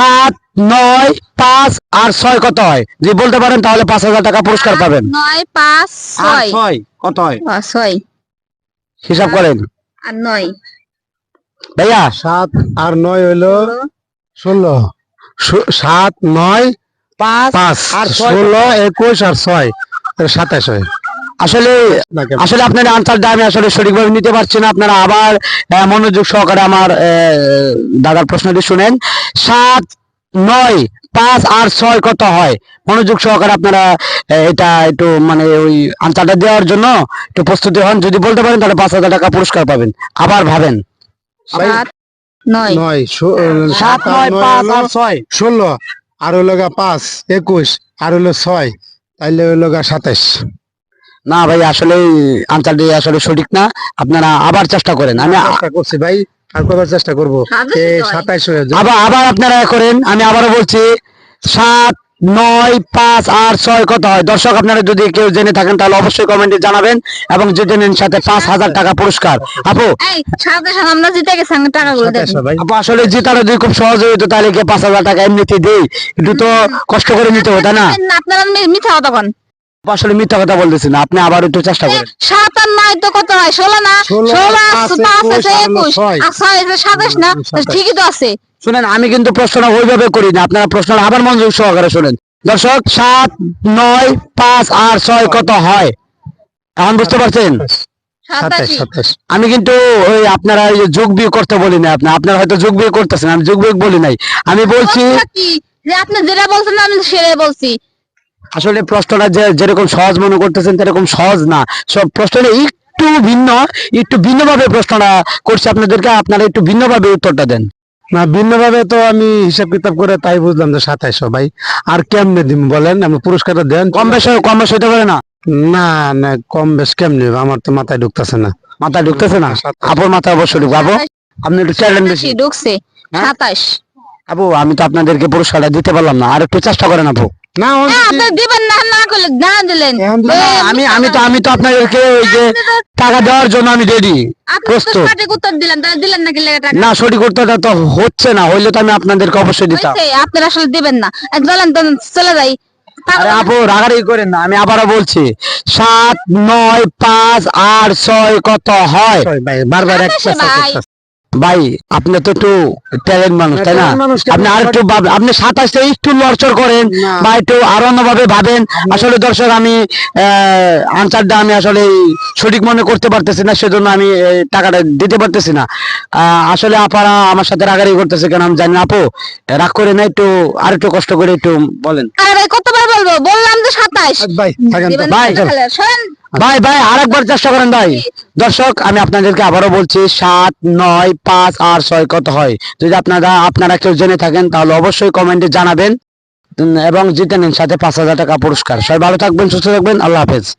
সাত নয় পাঁচ আর ছয় কত হয়? যদি বলতে পারেন তাহলে পাঁচ হাজার টাকা পুরস্কার পাবেন। নয় পাঁচ আর ছয়। ছয় কত হয়? ছয়। হিসাব করেন। আর নয়। ভাইয়া? সাত আর নয় হইল ষোলো। সাত নয় পাঁচ পাঁচ আর ষোলো একুশ আর ছয় সাতাশ হয়। আসলে আসলে আপনার আনসারটা আমি আসলে সঠিকভাবে নিতে পারছি না। আপনারা আবার মনোযোগ সহকারে আমার আহ, দাদার প্রশ্নটি শুনেন। সাত নয় পাঁচ আর ছয় কত হয়? মনোযোগ সহকারে আপনারা এটা একটু মানে ওই আনসারটা দেওয়ার জন্য একটু প্রস্তুতি হন। যদি বলতে পারেন তাহলে পাঁচ হাজার টাকা পুরস্কার পাবেন। আবার ভাবেন। সাত নয়। সাত পাঁচ আর ছয়। ষোলো। আর হইল গা পাঁচ একুশ। আর হইল ছয়। তাইলে হইল গা সাতাশ। না ভাই আসলে আনসারটি আসলে সঠিক না। আপনারা আবার চেষ্টা করেন। আমি আ- চেষ্টা করছি ভাই আর কবার চেষ্টা করব? হয়ে যায় আবার আবার আপনারা করেন। আমি আবারও বলছি সাত নয় পাঁচ আর ছয় কত হয়? দর্শক আপনারা যদি কেউ জেনে থাকেন তাহলে অবশ্যই কমেন্টে জানাবেন এবং জিতে নিন সাথে পাঁচ হাজার টাকা পুরস্কার। আপু আপু আসলে জেতাটা যদি খুব সহজ হইতো তাহলে কি পাঁচ হাজার টাকা এমনিতে দেই? একটু তো কষ্ট করে নিতে হতো না? আপনারা মিথ্যা কথা আসলে মিথ্যা কথা বলতেছি না আপনি আবার একটু চেষ্টা করেন। সাত আর নয় তো কত হয়? ষোলো না? ষোলো, পাঁচ, একুশ, আর ছয়। সাতাশ না ঠিকই তো আছে। শুনেন আমি কিন্তু প্রশ্নটা ওইভাবে করি না আপনারা প্রশ্নটা আবার মনোযোগ সহকারে শুনেন। দর্শক সাত নয় পাঁচ আর ছয় কত হয়? এখন বুঝতে পারছেন? আমি কিন্তু ওই আপনারা এই যে যোগ বিয়োগ করতে বলি না আপনি আপনারা হয়তো যোগ বিয়োগ করতেছেন আমি যোগ বিয়োগ বলি নাই। আমি বলছি যে আপনি যেটা বলছেন আমি সেটাই বলছি। আসলে প্রশ্নটা যে যেরকম সহজ মনে করতেছেন সেরকম সহজ না। সব প্রশ্নটা একটু ভিন্ন একটু ভিন্নভাবে প্রশ্নটা করছি আপনাদেরকে আপনারা একটু ভিন্নভাবে উত্তরটা দেন। না ভিন্ন ভাবে তো আমি হিসাব কিতাব করে তাই বুঝলাম যে সাতাইশো ভাই। আর কেমনে দিম বলেন? আমি পুরস্কারটা দেন। কম বেশ কম বেশ হইতে পারে না? না না কম বেশ কেমনে? আমার তো মাথায় ঢুকতেছে না। মাথায় ঢুকতেছে না। আপুর মাথা অবশ্যই ঢুকবো। আপু আপনি একটু চ্যালেঞ্জ বেশি। ঢুকছে হ্যাঁ? সাতাশ আপু আমি তো আপনাদেরকে পুরস্কারটা দিতে পারলাম না। আর একটু চেষ্টা করেন আপু। না আপনি দিবেন না না করলে না দিলেন। এখন না, এই, আমি আমি তো আমি তো আপনাদেরকে ওই যে টাকা দেওয়ার জন্য আমি রেডি প্রস্তুত। সঠিক উত্তর দিলেন তাহলে দিলেন নাকি লেগে টাকা? না সঠিক উত্তরটা তো হচ্ছে না হইলে তো আমি আপনাদেরকে অবশ্যই দিতাম। আপনারা আসলে দিবেন না। চলেন চলে যাই। আরে আপু রাগারাগি করেন না আমি আবারও বলছি সাত নয় পাঁচ আর ছয় কত হয়? ভাই বারবার ভাই। আপনি তো একটু ট্যালেন্ট মানুষ তাই না? আপনি আর একটু আপনি সাতাশে একটু লড়চড় করেন বা একটু আরও অন্যভাবে ভাবেন আসলে দর্শক আমি আনসারটা আমি আসলে সঠিক মনে করতে পারতেছি না সেজন্য আমি টাকাটা দিতে পারতেছি না। আহ, আসলে আপারা আমার সাথে রাগারি করতেছে কেন আমি জানি না। আপু রাগ করে না একটু আর একটু কষ্ট করে একটু বলেন। আরে ভাই কতবার বলব? বললাম তো সাতাশ। ভাই ভাই, ভাই ভাই, আরেকবার চেষ্টা করেন ভাই। দর্শক, আমি আপনাদেরকে আবারও বলছি, সাত, নয়, পাঁচ আর ছয় কত হয়? যদি আপনারা আপনারা কেউ জেনে থাকেন, তাহলে অবশ্যই কমেন্টে জানাবেন। এবং জিতে নিন সাথে পাঁচ হাজার টাকা পুরস্কার। সবাই ভালো থাকবেন, সুস্থ থাকবেন। আল্লাহ হাফেজ।